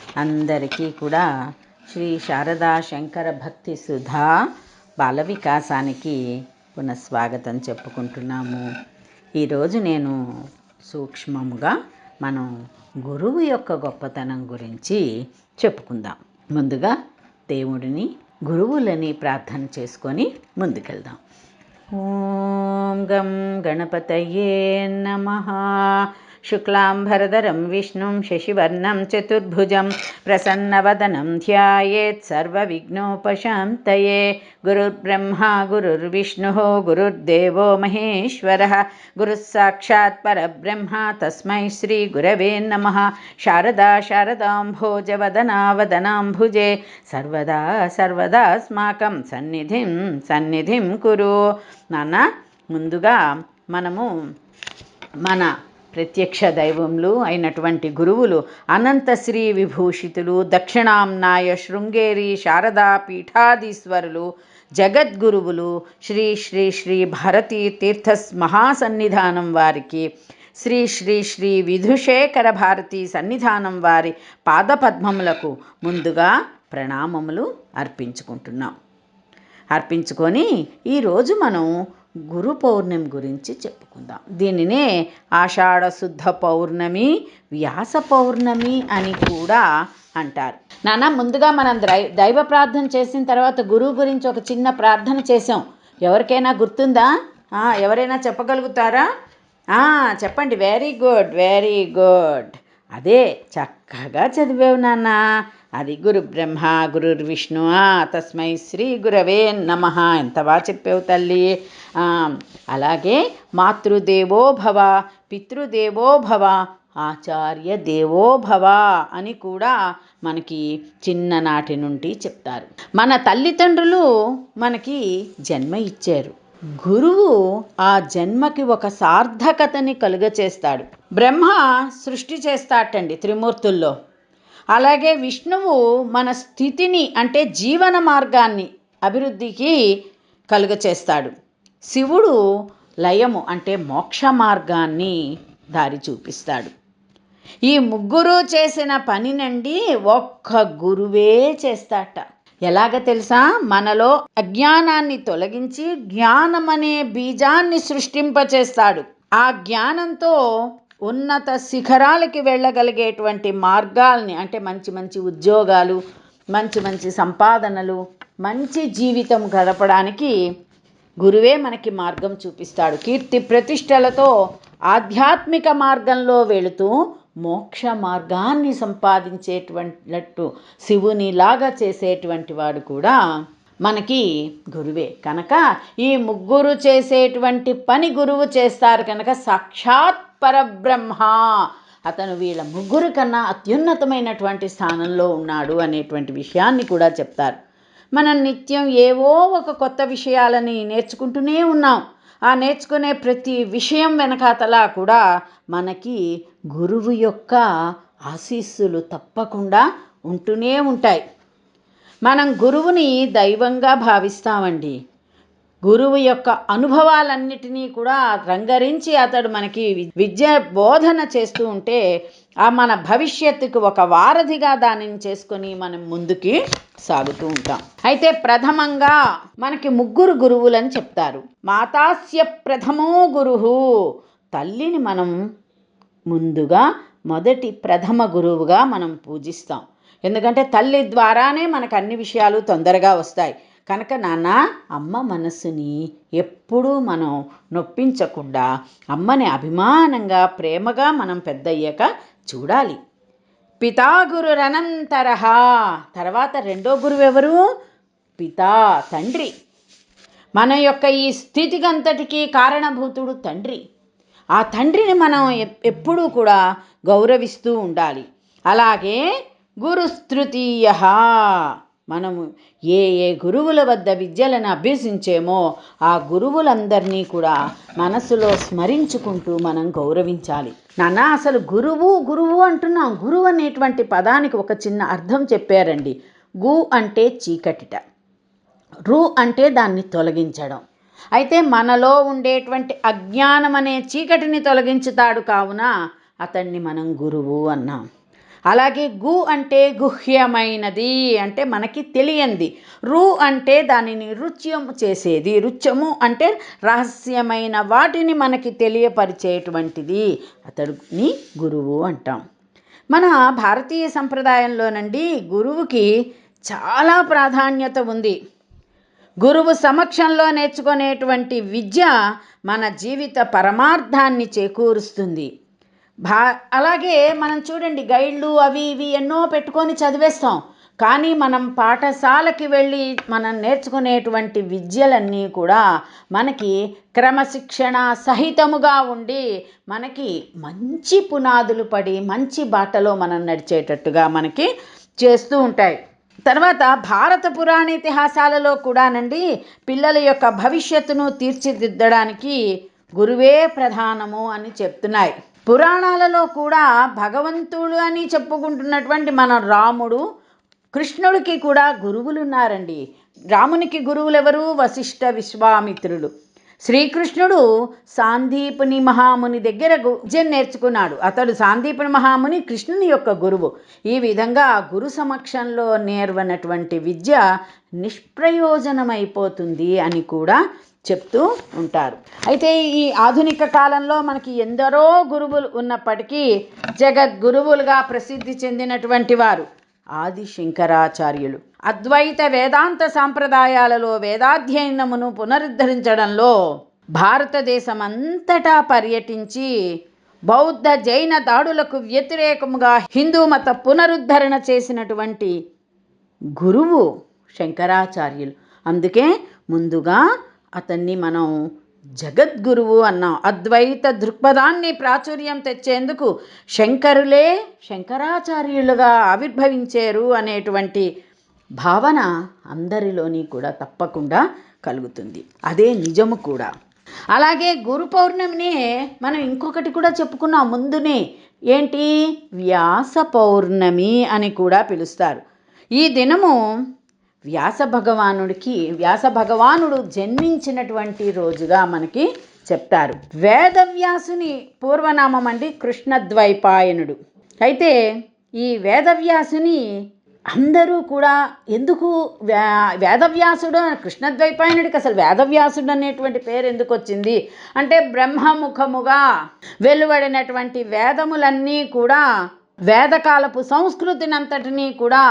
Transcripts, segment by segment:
అందరికీ కూడా శ్రీ శారదా శంకర భక్తి సుధా బాల వికాసానికి పునఃస్వాగతం చెప్పుకుంటున్నాము. ఈరోజు నేను సూక్ష్మముగా మనం గురువు యొక్క గొప్పతనం గురించి చెప్పుకుందాం. ముందుగా దేవుడిని గురువులని ప్రార్థన చేసుకొని ముందుకెళ్దాం. ఓం గం గణపతయే నమ. శుక్లాంబరధరం విష్ణుం శశివర్ణం చతుర్భుజం ప్రసన్నవదనం ధ్యాయేత్ సర్వవిఘ్నోపశాంతయే గురుర్బ్రహ్మా గురుర్విష్ణు గురుర్దేవో మహేశ్వర గురుः సాక్షాత్ పరబ్రహ్మ తస్మై శ్రీ గురవే నమ శారదా శారదాంభోజవదనా వదనాంభుజే సర్వదా సర్వదాస్మాకం సన్నిధిం సన్నిధిం కురు నాన్న ముందుగా మనము మన ప్రత్యక్ష దైవములు అయినటువంటి గురువులు అనంత శ్రీ విభూషితులు దక్షిణాంనాయ శృంగేరి శారదా పీఠాధీశ్వరులు జగద్గురువులు శ్రీ శ్రీ శ్రీ భారతీ తీర్థ మహాసన్నిధానం వారికి శ్రీ శ్రీ శ్రీ విధుశేఖర భారతి సన్నిధానం వారి పాదపద్మములకు ముందుగా ప్రణామములు అర్పించుకుంటున్నాం. అర్పించుకొని ఈరోజు మనం గురు పౌర్ణమి గురించి చెప్పుకుందాం. దీనినే ఆషాఢ శుద్ధ పౌర్ణమి వ్యాస పౌర్ణమి అని కూడా అంటారు. నాన్న ముందుగా మనం దై దైవ ప్రార్థన చేసిన తర్వాత గురువు గురించి ఒక చిన్న ప్రార్థన చేసాం ఎవరికైనా గుర్తుందా? ఎవరైనా చెప్పగలుగుతారా? చెప్పండి. Very good very good. అదే చక్కగా చదివావు నాన్న. అది గురు బ్రహ్మ గురుర్విష్ణు ఆ, తస్మై శ్రీ గురవే నమ. ఎంత బాగా చెప్పావు తల్లి. అలాగే మాతృదేవో భవ పితృదేవో భవ ఆచార్య దేవో భవ అని కూడా మనకి చిన్ననాటి నుండి చెప్తారు. మన తల్లిదండ్రులు మనకి జన్మ ఇచ్చారు. గురువు ఆ జన్మకి ఒక సార్థకతని కలుగచేస్తాడు. బ్రహ్మ సృష్టి చేస్తాటండి త్రిమూర్తుల్లో. అలాగే విష్ణువు మన స్థితిని అంటే జీవన మార్గాన్ని అభివృద్ధికి కలుగచేస్తాడు. శివుడు లయము అంటే మోక్ష మార్గాన్ని దారి చూపిస్తాడు. ఈ ముగ్గురు చేసిన పని నుండి ఒక్క గురువే చేస్తాట. ఎలాగ తెలుసా? మనలో అజ్ఞానాన్ని తొలగించి జ్ఞానం అనే బీజాన్ని సృష్టింపచేస్తాడు. ఆ జ్ఞానంతో ఉన్నత శిఖరాలకి వెళ్ళగలిగేటువంటి మార్గాల్ని అంటే మంచి మంచి ఉద్యోగాలు మంచి మంచి సంపాదనలు మంచి జీవితం గడపడానికి గురువే మనకి మార్గం చూపిస్తాడు. కీర్తి ప్రతిష్టలతో ఆధ్యాత్మిక మార్గంలో వెళుతూ మోక్ష మార్గాన్ని సంపాదించేటువంటి శివునిలాగా చేసేటువంటి వాడు కూడా మనకి గురువే. కనుక ఈ ముగ్గురు చేసేటువంటి పని గురువు చేస్తారు కనుక సాక్షాత్ పరబ్రహ్మ. అతను వీళ్ళ ముగ్గురు కన్నా అత్యున్నతమైనటువంటి స్థానంలో ఉన్నాడు అనేటువంటి విషయాన్ని కూడా చెప్తారు. మనం నిత్యం ఏవో ఒక కొత్త విషయాలని నేర్చుకుంటూనే ఉన్నాం. ఆ నేర్చుకునే ప్రతి విషయం వెనకాతలా కూడా మనకి గురువు యొక్క ఆశీస్సులు తప్పకుండా ఉంటూనే ఉంటాయి. మనం గురువుని దైవంగా భావిస్తామండి. గురువు యొక్క అనుభవాలన్నిటినీ కూడా రంగరించి అతడు మనకి వి- విద్య బోధన చేస్తూ ఉంటే ఆ మన భవిష్యత్తుకు ఒక వారధిగా దానిని చేసుకొని మనం ముందుకి సాగుతూ ఉంటాం. అయితే ప్రథమంగా మనకి ముగ్గురు గురువులని చెప్తారు. మాతాస్య ప్రథమో గురువు తల్లిని మనం ముందుగా మొదటి ప్రథమ గురువుగా మనం పూజిస్తాం. ఎందుకంటే తల్లి ద్వారానే మనకు అన్ని విషయాలు తొందరగా వస్తాయి. కనుక నాన్న అమ్మ మనసుని ఎప్పుడూ మనం నొప్పించకుండా అమ్మని అభిమానంగా ప్రేమగా మనం పెద్దయ్యాక చూడాలి. పితాగురురనంతర తర్వాత రెండో గురువు ఎవరు? పితా తండ్రి. మన యొక్క ఈ స్థితికంతటికి కారణభూతుడు తండ్రి. ఆ తండ్రిని మనం ఎప్పుడూ కూడా గౌరవిస్తూ ఉండాలి. అలాగే గురుస్తృతీయ. మనము ఏ ఏ గురువుల వద్ద విద్యలను అభ్యసించేమో ఆ గురువులందరినీ కూడా మనసులో స్మరించుకుంటూ మనం గౌరవించాలి. నాన్న అసలు గురువు గురువు అంటున్నాం. గురువు అనేటువంటి పదానికి ఒక చిన్న అర్థం చెప్పారండి. గు అంటే చీకటిట. రు అంటే దాన్ని తొలగించడం. అయితే మనలో ఉండేటువంటి అజ్ఞానం అనే చీకటిని తొలగించుతాడు కావున అతన్ని మనం గురువు అన్నాం. అలాగే గు అంటే గుహ్యమైనది అంటే మనకి తెలియంది. రు అంటే దానిని రుచ్యం చేసేది. రుచ్యము అంటే రహస్యమైన వాటిని మనకి తెలియపరిచేటువంటిది. అతడిని గురువు అంటాం. మన భారతీయ సంప్రదాయంలోనండి గురువుకి చాలా ప్రాధాన్యత ఉంది. గురువు సమక్షంలో నేర్చుకునేటువంటి విద్య మన జీవిత పరమార్థాన్ని చేకూరుస్తుంది. భా అలాగే మనం చూడండి గైడ్లు అవి ఇవి ఎన్నో పెట్టుకొని చదివేస్తాం. కానీ మనం పాఠశాలకి వెళ్ళి మనం నేర్చుకునేటువంటి విద్యలన్నీ కూడా మనకి క్రమశిక్షణ సహితముగా ఉండి మనకి మంచి పునాదులు పడి మంచి బాటలో మనం నడిచేటట్టుగా మనకి చేస్తూ ఉంటాయి. తర్వాత భారత పురాణ ఇతిహాసాలలో కూడానండి పిల్లల యొక్క భవిష్యత్తును తీర్చిదిద్దడానికి గురువే ప్రధానము అని చెప్తున్నాయి. పురాణాలలో కూడా భగవంతుడు అని చెప్పుకుంటున్నటువంటి మన రాముడు కృష్ణుడికి కూడా గురువులు ఉన్నారండి రామునికి గురువులు ఎవరు వశిష్ఠ విశ్వామిత్రులు. శ్రీకృష్ణుడు సాందీపుని మహాముని దగ్గర విద్యను నేర్చుకున్నాడు. అతడు సాందీపుని మహాముని కృష్ణుని యొక్క గురువు. ఈ విధంగా గురు సమక్షంలో నేర్వనటువంటి విద్య నిష్ప్రయోజనమైపోతుంది అని కూడా చెప్తూ ఉంటారు. అయితే ఈ ఆధునిక కాలంలో మనకి ఎందరో గురువులు ఉన్నప్పటికీ జగద్గురువులుగా ప్రసిద్ధి చెందినటువంటి వారు ఆది శంకరాచార్యులు అద్వైత వేదాంత సాంప్రదాయాలలో వేదాధ్యయనమును పునరుద్ధరించడంలో భారతదేశం అంతటా పర్యటించి బౌద్ధ జైన దాడులకు వ్యతిరేకముగా హిందూ మత పునరుద్ధరణ చేసినటువంటి గురువు శంకరాచార్యులు. అందుకే ముందుగా అతన్ని మనం జగద్గురువు అన్నాం. అద్వైత దృక్పథాన్ని ప్రాచుర్యం తెచ్చేందుకు శంకరులే శంకరాచార్యులుగా ఆవిర్భవించారు అనేటువంటి భావన అందరిలోని కూడా తప్పకుండా కలుగుతుంది. అదే నిజము కూడా. అలాగే గురు పౌర్ణమిని మనం ఇంకొకటి కూడా చెప్పుకున్నాం ముందునే. ఏంటి? వ్యాస పౌర్ణమి అని కూడా పిలుస్తారు. ఈ దినము వ్యాస భగవానుడికి వ్యాస భగవానుడు జన్మించినటువంటి రోజుగా మనకి చెప్తారు. వేదవ్యాసుని పూర్వనామం అండి కృష్ణద్వైపాయనుడు. అయితే ఈ వేదవ్యాసుని అందరూ కూడా ఎందుకు వే వేదవ్యాసుడు కృష్ణద్వైపాయనుడికి అసలు వేదవ్యాసుడు అనేటువంటి పేరు ఎందుకు వచ్చింది? అంటే బ్రహ్మముఖముగా వెలువడినటువంటి వేదములన్నీ కూడా వేదకాలపు సంస్కృతినంతటినీ కూడా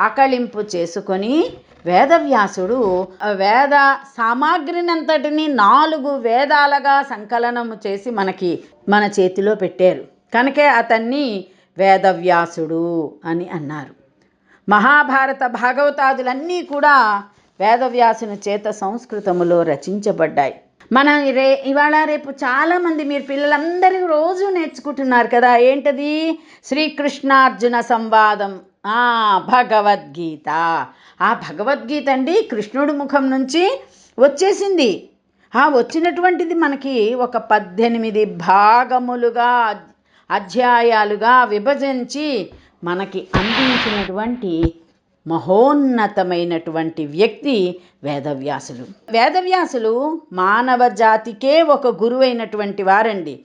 ఆకళింపు చేసుకొని వేదవ్యాసుడు వేద సామాగ్రినంతటిని నాలుగు వేదాలుగా సంకలనము చేసి మనకి మన చేతిలో పెట్టారు. కనుకే అతన్ని వేదవ్యాసుడు అని అన్నారు. మహాభారత భాగవతాదులన్నీ కూడా వేదవ్యాసుని చేత సంస్కృతములో రచించబడ్డాయి. మన రే ఇవాళ రేపు చాలామంది మీరు పిల్లలందరూ రోజు నేర్చుకుంటున్నారు కదా ఏంటది? శ్రీకృష్ణార్జున సంవాదం. భగవద్గీత. ఆ భగవద్గీత అండి కృష్ణుడి ముఖం నుంచి వచ్చేసింది. ఆ వచ్చినటువంటిది మనకి ఒక పద్దెనిమిది భాగములుగా అధ్యాయాలుగా విభజించి మనకి అందించినటువంటి మహోన్నతమైనటువంటి వ్యక్తి వేదవ్యాసులు. వేదవ్యాసులు మానవ జాతికే ఒక గురువైనటువంటి వారండి.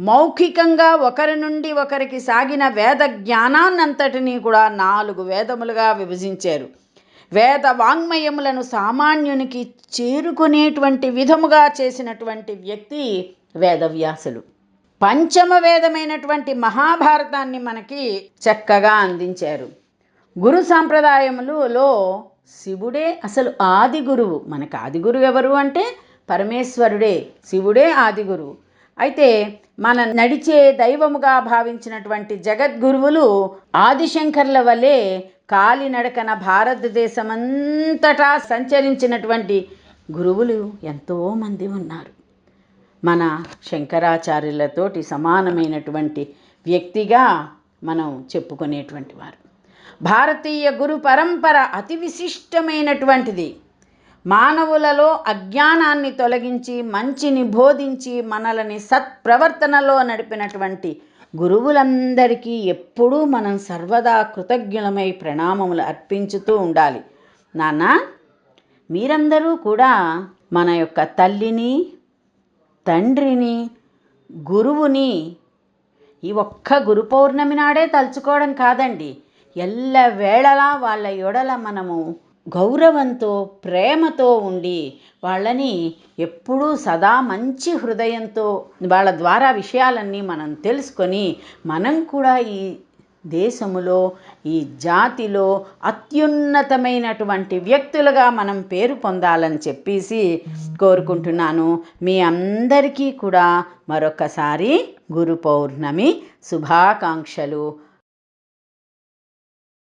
మౌఖికంగా ఒకరి నుండి ఒకరికి సాగిన వేద జ్ఞానాన్నంతటినీ కూడా నాలుగు వేదములుగా విభజించారు. వేద వాంగ్మయములను సామాన్యునికి చేరుకునేటువంటి విధముగా చేసినటువంటి వ్యక్తి వేదవ్యాసులు. పంచమ వేదమైనటువంటి మహాభారతాన్ని మనకి చక్కగా అందించారు. గురు సాంప్రదాయములలో శివుడే అసలు ఆది గురువు. మనకు ఆది గురువు ఎవరు అంటే పరమేశ్వరుడే. శివుడే ఆది గురువు. అయితే మన నడిచే దైవముగా భావించినటువంటి జగద్గురువులు ఆదిశంకర్ల వలె కాలినడకన భారతదేశమంతటా సంచరించినటువంటి గురువులు ఎంతోమంది ఉన్నారు. మన శంకరాచార్యులతోటి సమానమైనటువంటి వ్యక్తిగా మనం చెప్పుకునేటువంటి వారు. భారతీయ గురు పరంపర అతి విశిష్టమైనటువంటిది. మానవులలో అజ్ఞానాన్ని తొలగించి మంచిని బోధించి మనలని సత్ప్రవర్తనలో నడిపినటువంటి గురువులందరికీ ఎప్పుడూ మనం సర్వదా కృతజ్ఞులమై ప్రణామములు అర్పించుతూ ఉండాలి. నాన్న మీరందరూ కూడా మన యొక్క తల్లిని తండ్రిని గురువుని ఈ ఒక్క గురు పౌర్ణమి నాడే తలుచుకోవడం కాదండి. ఎల్ల వేళలా వాళ్ళ యొడల మనము గౌరవంతో ప్రేమతో ఉండి వాళ్ళని ఎప్పుడూ సదా మంచి హృదయంతో వాళ్ళ ద్వారా విషయాలన్నీ మనం తెలుసుకొని మనం కూడా ఈ దేశములో ఈ జాతిలో అత్యున్నతమైనటువంటి వ్యక్తులుగా మనం పేరు పొందాలని చెప్పేసి కోరుకుంటున్నాను. మీ అందరికీ కూడా మరొకసారి గురు పౌర్ణమి శుభాకాంక్షలు.